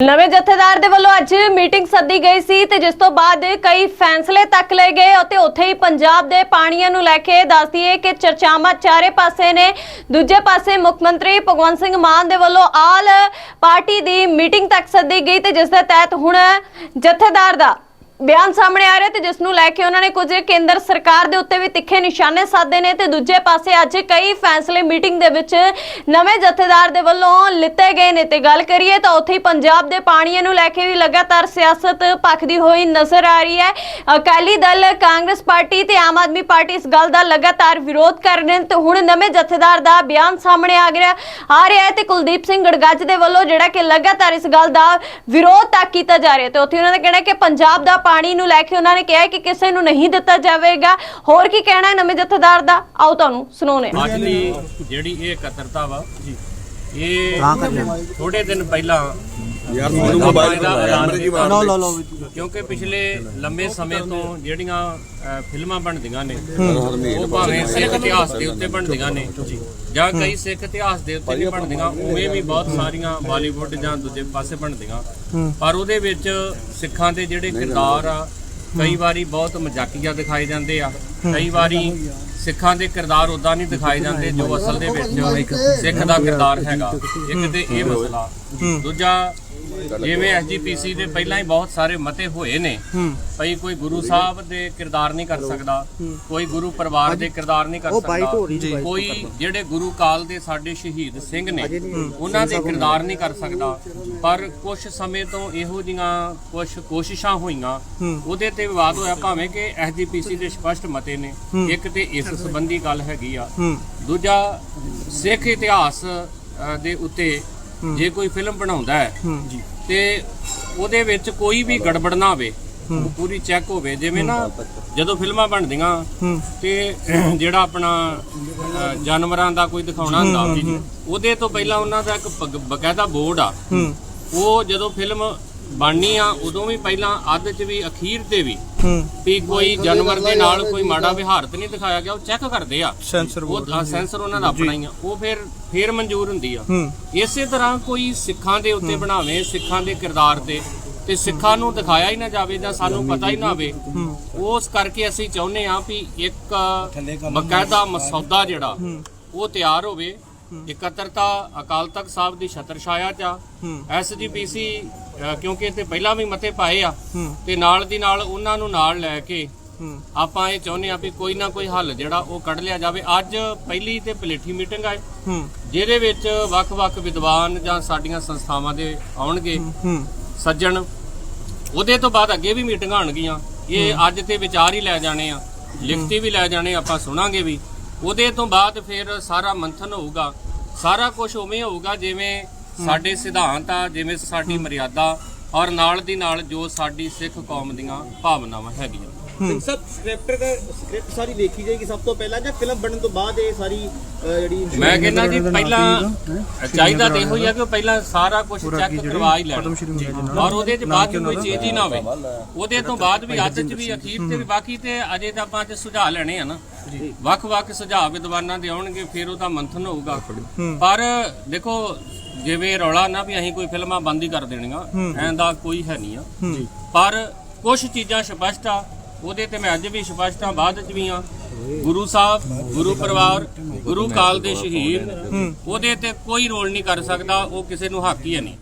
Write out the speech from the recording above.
ਨਵੇਂ ਜਥੇਦਾਰ ਦੇ ਵੱਲੋਂ ਅੱਜ ਮੀਟਿੰਗ ਸੱਦੀ ਗਈ ਸੀ ਤੇ ਜਿਸ ਤੋਂ ਬਾਅਦ ਕਈ ਫੈਸਲੇ ਤੱਕ ਲਏ ਗਏ ਅਤੇ ਉੱਥੇ ਹੀ ਪੰਜਾਬ ਦੇ ਪਾਣੀਆਂ ਨੂੰ ਲੈ ਕੇ ਦੱਸ ਦਈਏ ਕਿ ਚਰਚਾਵਾਂ ਚਾਰੇ ਪਾਸੇ ਨੇ। ਦੂਜੇ ਪਾਸੇ ਮੁੱਖ ਮੰਤਰੀ ਭਗਵੰਤ ਸਿੰਘ ਮਾਨ ਦੇ ਵੱਲੋਂ ਆਲ ਪਾਰਟੀ ਦੀ ਮੀਟਿੰਗ ਤੱਕ ਸੱਦੀ ਗਈ ਤੇ ਜਿਸ ਦੇ ਤਹਿਤ ਹੁਣ ਜਥੇਦਾਰ ਦਾ ਬਿਆਨ ਸਾਹਮਣੇ ਆ ਰਿਹਾ ਤੇ ਜਿਸ ਨੂੰ ਲੈ ਕੇ ਉਹਨਾਂ ਨੇ ਕੁਝ ਕੇਂਦਰ ਸਰਕਾਰ ਦੇ ਉੱਤੇ ਵੀ ਤਿੱਖੇ ਨਿਸ਼ਾਨੇ ਸਾਧੇ ਨੇ ਤੇ ਦੂਜੇ ਪਾਸੇ ਅੱਜ ਕਈ ਫੈਸਲੇ ਮੀਟਿੰਗ ਦੇ ਵਿੱਚ ਨਵੇਂ ਜਥੇਦਾਰ ਦੇ ਵੱਲੋਂ ਲਿੱਤੇ ਗਏ ਨੇ ਤੇ ਗੱਲ ਕਰੀਏ ਤਾਂ ਉੱਥੇ ਹੀ ਪੰਜਾਬ ਦੇ ਪਾਣੀਆਂ ਨੂੰ ਲੈ ਕੇ ਵੀ ਲਗਾਤਾਰ ਸਿਆਸਤ ਭਖਦੀ ਹੋਈ ਨਜ਼ਰ ਆ ਰਹੀ ਹੈ। ਅਕਾਲੀ ਦਲ, ਕਾਂਗਰਸ ਪਾਰਟੀ ਤੇ ਆਮ ਆਦਮੀ ਪਾਰਟੀ ਇਸ ਗੱਲ ਦਾ ਲਗਾਤਾਰ ਵਿਰੋਧ ਕਰ ਰਹੇ ਨੇ ਤੇ ਹੁਣ ਨਵੇਂ ਜਥੇਦਾਰ ਦਾ ਬਿਆਨ ਸਾਹਮਣੇ ਆ ਗਿਆ, ਆ ਰਿਹਾ ਹੈ ਤੇ ਕੁਲਦੀਪ ਸਿੰਘ ਗੜਗੱਜ ਦੇ ਵੱਲੋਂ ਜਿਹੜਾ ਕਿ ਲਗਾਤਾਰ ਇਸ ਗੱਲ ਦਾ ਵਿਰੋਧ ਤਾਂ ਕੀਤਾ ਜਾ ਰਿਹਾ ਤੇ ਉੱਥੇ ਉਹਨਾਂ ਦਾ ਕਹਿਣਾ ਕਿ ਪੰਜਾਬ ਦਾ ਪਾਣੀ ਨੂੰ ਲੈ ਕੇ ਉਹਨਾਂ ਨੇ ਕਿਹਾ ਹੈ ਕਿ ਕਿਸੇ ਨੂੰ ਨਹੀਂ ਦਿੱਤਾ ਜਾਵੇਗਾ। ਹੋਰ ਕੀ ਕਹਿਣਾ ਹੈ ਨਵੇਂ ਜਥੇਦਾਰ ਦਾ? ਆਓ ਤੁਹਾਨੂੰ ਸੁਣਾਉਣੇ ਅੱਜ ਦੀ ਜਿਹੜੀ ਇਹ ਇਕੱਤਰਤਾ ਵਾ ਇਹ ਥੋੜੇ ਦਿਨ ਪਹਿਲਾਂ ਯਾਰ ਤੁਹਾਨੂੰ ਮੋਬਾਈਲ ਦਾ ਐਲਾਨ ਲਓ ਕਿਉਂਕਿ ਪਿਛਲੇ ਲੰਬੇ ਸਮੇਂ ਤੋਂ ਜਿਹੜੀਆਂ ਫਿਲਮਾਂ ਬਣਦੀਆਂ ਨੇ ਉਹ ਭਾਵੇਂ ਇਤਿਹਾਸ ਦੇ ਉੱਤੇ ਬਣਦੀਆਂ ਨੇ। ਜਾਂ ਕਈ ਸਿੱਖ ਇਤਿਹਾਸ ਦੇ ਉੱਤੇ ਨਹੀਂ ਬਣਦੀਆਂ ਉਵੇਂ ਵੀ ਬਹੁਤ ਸਾਰੀਆਂ ਬਾਲੀਵੁੱਡ ਜਾਂ ਦੂਜੇ ਪਾਸੇ ਬਣਦੀਆਂ। ਪਰ ਉਹਦੇ ਵਿੱਚ ਸਿੱਖਾਂ ਦੇ ਜਿਹੜੇ ਕਿਰਦਾਰ ਆ ਕਈ ਵਾਰੀ ਬਹੁਤ ਮਜ਼ਾਕੀਆ ਦਿਖਾਏ ਜਾਂਦੇ ਆ। ਕਈ ਵਾਰੀ ਸਿੱਖਾਂ ਦੇ ਕਿਰਦਾਰ ਉਦਾਂ ਨਹੀਂ ਦਿਖਾਏ ਜਾਂਦੇ ਜੋ ਅਸਲ ਦੇ ਵਿੱਚ ਸਿੱਖ ਦਾ ਕਿਰਦਾਰ ਹੈਗਾ। ਇੱਕ ਤੇ ਇਹ ਮਸਲਾ। ਦੂਜਾ ਜਿਵੇਂ ਐਸਜੀਪੀਸੀ ਦੇ ਪਹਿਲਾਂ ਹੀ ਬਹੁਤ ਸਾਰੇ ਮਤੇ ਹੋਏ ਨੇ। ਭਈ ਕੋਈ ਗੁਰੂ ਸਾਹਿਬ ਦੇ ਕਿਰਦਾਰ ਨਹੀਂ ਕਰ ਸਕਦਾ ਕੋਈ ਗੁਰੂ ਪਰਿਵਾਰ ਦੇ ਕਿਰਦਾਰ ਨਹੀਂ ਕਰ ਸਕਦਾ। ਕੋਈ ਜਿਹੜੇ ਗੁਰੂ ਕਾਲ ਦੇ ਸਾਡੇ ਸ਼ਹੀਦ ਸਿੰਘ ਨੇ ਉਹਨਾਂ ਦੇ ਕਿਰਦਾਰ ਨਹੀਂ ਕਰ ਸਕਦਾ। ਪਰ ਕੁਝ ਸਮੇਂ ਤੋਂ ਇਹੋ ਜੀਆਂ ਕੁਝ ਕੋਸ਼ਿਸ਼ਾਂ ਹੋਈਆਂ ਉਹਦੇ ਤੇ ਵਿਵਾਦ ਹੋਇਆ। ਭਾਵੇਂ ਕਿ ਐਸਜੀਪੀਸੀ ਦੇ ਸਪਸ਼ਟ ਮਤੇ ਨੇ ਇੱਕ ਤੇ ਇਸ ਸੰਬੰਧੀ ਗੱਲ ਹੈਗੀ ਆ। ਦੂਜਾ ਸਿੱਖ ਇਤਿਹਾਸ ਦੇ ਉੱਤੇ ਜੇ ਕੋਈ ਫਿਲਮ ਬਣਾਉਂਦਾ ਹੈ ਤੇ ਉਹਦੇ ਵਿੱਚ ਕੋਈ ਵੀ ਗੜਬੜ ਨਾ ਹੋਵੇ ਪੂਰੀ ਚੈੱਕ ਹੋਵੇ ਜਿਵੇਂ ਨਾ ਜਦੋਂ ਫਿਲਮਾਂ ਬਣਦੀਆਂ ਤੇ ਜਿਹੜਾ ਆਪਣਾ ਜਾਨਵਰਾਂ ਦਾ ਕੋਈ ਦਿਖਾਉਣਾ ਹੁੰਦਾ ਉਹਦੇ ਤੋਂ ਪਹਿਲਾਂ ਉਹਨਾਂ ਦਾ ਇੱਕ ਬਕ- ਬਕਾਇਦਾ ਬੋਰਡ ਆ। ਉਹ ਜਦੋਂ ਫਿਲਮ ਬਣਨੀ ਆ ਉਦੋਂ ਵੀ ਪਹਿਲਾਂ ਅੱਧ ਚ ਵੀ ਅਖੀਰ ਤੇ ਵੀ। ਵੀ ਕੋਈ ਜਾਨਵਰ ਦੇ ਨਾਲ ਕੋਈ ਮਾੜਾ ਵਿਹਾਰ ਤੇ ਨਹੀਂ ਦਿਖਾਇਆ ਗਿਆ ਉਹ ਚੈੱਕ ਕਰਦੇ ਆ। ਸੈਂਸਰ ਉਹ ਸੈਂਸਰ ਉਹਨਾਂ ਦਾ ਆਪਣਾ ਹੀ ਆ। ਉਹ ਫਿਰ ਫਿਰ ਮਨਜ਼ੂਰ ਹੁੰਦੀ ਆ। ਇਸੇ ਤਰ੍ਹਾਂ ਕੋਈ ਸਿੱਖਾਂ ਦੇ ਉੱਤੇ ਬਣਾਵੇ ਸਿੱਖਾਂ ਦੇ ਕਿਰਦਾਰ ਤੇ ਤੇ ਸਿੱਖਾਂ ਨੂੰ ਦਿਖਾਇਆ ਹੀ ਨਾ ਜਾਵੇ ਜਾਂ ਸਾਨੂੰ ਪਤਾ ਹੀ ਨਾ ਹੋਵੇ ਉਸ ਕਰਕੇ ਅਸੀਂ ਚਾਹੁੰਦੇ ਆ ਵੀ ਇੱਕ ਬਕਾਇਦਾ ਮਸੌਦਾ ਜਿਹੜਾ ਉਹ ਤਿਆਰ ਹੋਵੇ। ਇਕੱਤਰਤਾ ਅਕਾਲ ਤਖਤ ਸਾਹਿਬ ਦੀ ਛਤਰ ਛਾਇਆ ਚ ਆ। ਐਸਜੀਪੀਸੀ ਕਿਉਂਕਿ ਇਹ ਤੇ ਪਹਿਲਾਂ ਵੀ ਮਤੇ ਪਾਏ ਆ। ਤੇ ਨਾਲ ਦੀ ਨਾਲ ਉਹਨਾਂ ਨੂੰ ਨਾਲ ਲੈ ਕੇ ਆਪਾਂ ਇਹ ਚਾਹੁੰਦੇ ਆ ਵੀ ਕੋਈ ਨਾ ਕੋਈ ਹੱਲ ਜਿਹੜਾ ਉਹ ਕੱਢ ਲਿਆ ਜਾਵੇ। ਅੱਜ ਪਹਿਲੀ ਤੇ ਪਲੇਠੀ ਮੀਟਿੰਗ ਆਏ ਜਿਹਦੇ ਵਿੱਚ ਵੱਖ-ਵੱਖ ਵਿਦਵਾਨ ਜਾਂ ਸਾਡੀਆਂ ਸੰਸਥਾਵਾਂ ਦੇ ਆਉਣਗੇ। ਸੱਜਣ ਉਹਦੇ ਤੋਂ ਬਾਅਦ ਅੱਗੇ ਵੀ ਮੀਟਿੰਗਾਂ ਆਉਣਗੀਆਂ। ਇਹ ਅੱਜ ਤੇ ਵਿਚਾਰ ਹੀ ਲੈ ਜਾਣੇ ਆ। ਲਿਖਤੀ ਵੀ ਲੈ ਜਾਣੇ ਆਪਾਂ ਸੁਣਾਂਗੇ ਵੀ। ਉਹਦੇ ਤੋਂ ਬਾਅਦ ਫਿਰ ਸਾਰਾ ਮੰਥਨ ਹੋਊਗਾ। ਸਾਰਾ ਕੁਝ ਉਵੇਂ ਹੋਊਗਾ ਜਿਵੇਂ ਸਾਡੇ ਸਿਧਾਂਤ ਆ ਜਿਵੇਂ ਸਾਡੀ ਮਰਿਆਦਾ ਔਰ ਨਾਲ ਦੀ ਨਾਲ ਜੋ ਸਾਡੀ ਸਿੱਖ ਕੌਮ ਦੀਆਂ ਭਾਵਨਾਵਾਂ ਹੈਗੀਆਂ। ਸਰ ਸਕ੍ਰਿਪਟ ਦਾ ਸਕ੍ਰਿਪਟ ਸਾਰੀ ਵੇਖੀ ਜਾਏਗੀ ਸਭ ਤੋਂ ਪਹਿਲਾਂ ਜਾਂ ਫਿਲਮ ਬਣਨ ਤੋਂ ਬਾਅਦ ਇਹ ਸਾਰੀ ਜਿਹੜੀ ਮੈਂ ਕਹਿੰਦਾ ਜੀ ਪਹਿਲਾਂ ਚਾਹੀਦਾ ਤੇ ਇਹੋ ਹੀ ਆ ਕਿ ਉਹ ਪਹਿਲਾਂ ਸਾਰਾ ਕੁਝ ਚੈੱਕ ਕਰਵਾ ਹੀ ਲੈਣ। ਔਰ ਉਹਦੇ ਚ ਬਾਅਦ ਕੋਈ ਚੀਜ਼ ਹੀ ਨਾ ਹੋਵੇ। ਉਹਦੇ ਤੋਂ ਬਾਅਦ ਵੀ ਅੱਜ ਚ ਵੀ ਅਖੀਰ ਤੇ ਵੀ ਬਾਕੀ ਤੇ ਅਜੇ ਤਾਂ ਆਪਾਂ ਚ ਸੁਝਾਅ ਲੈਣੇ ਆ ਨਾ। ਵੱਖ-ਵੱਖ ਸੁਝਾਅ ਵਿਦਵਾਨਾਂ ਦੇ ਆਉਣਗੇ ਫਿਰ ਉਹਦਾ ਮੰਥਨ ਹੋਊਗਾ। ਪਰ ਦੇਖੋ ਜਿਵੇਂ ਰੌਲਾ ਨਾ ਵੀ ਅਸੀਂ ਕੋਈ ਫਿਲਮਾਂ ਬੰਦ ਹੀ ਕਰ ਦੇਣੀਆਂ ਐਂ ਦਾ ਕੋਈ ਹੈ ਨਹੀਂ ਆ। ਪਰ ਕੁਝ ਚੀਜ਼ਾਂ ਸਪਸ਼ਟ ਆ ਉਹਦੇ ਤੇ ਮੈਂ ਅੱਜ ਵੀ ਸਪਸ਼ਟ ਆ ਬਾਅਦ ਚ ਵੀ ਆ। ਗੁਰੂ ਸਾਹਿਬ ਗੁਰੂ ਪਰਿਵਾਰ ਗੁਰੂ ਕਾਲ ਦੇ ਸ਼ਹੀਦ ਉਹਦੇ ਤੇ ਕੋਈ ਰੋਲ ਨਹੀਂ ਕਰ ਸਕਦਾ ਉਹ ਕਿਸੇ ਨੂੰ ਹੱਕ ਹੀ ਹੈ ਨਹੀਂ।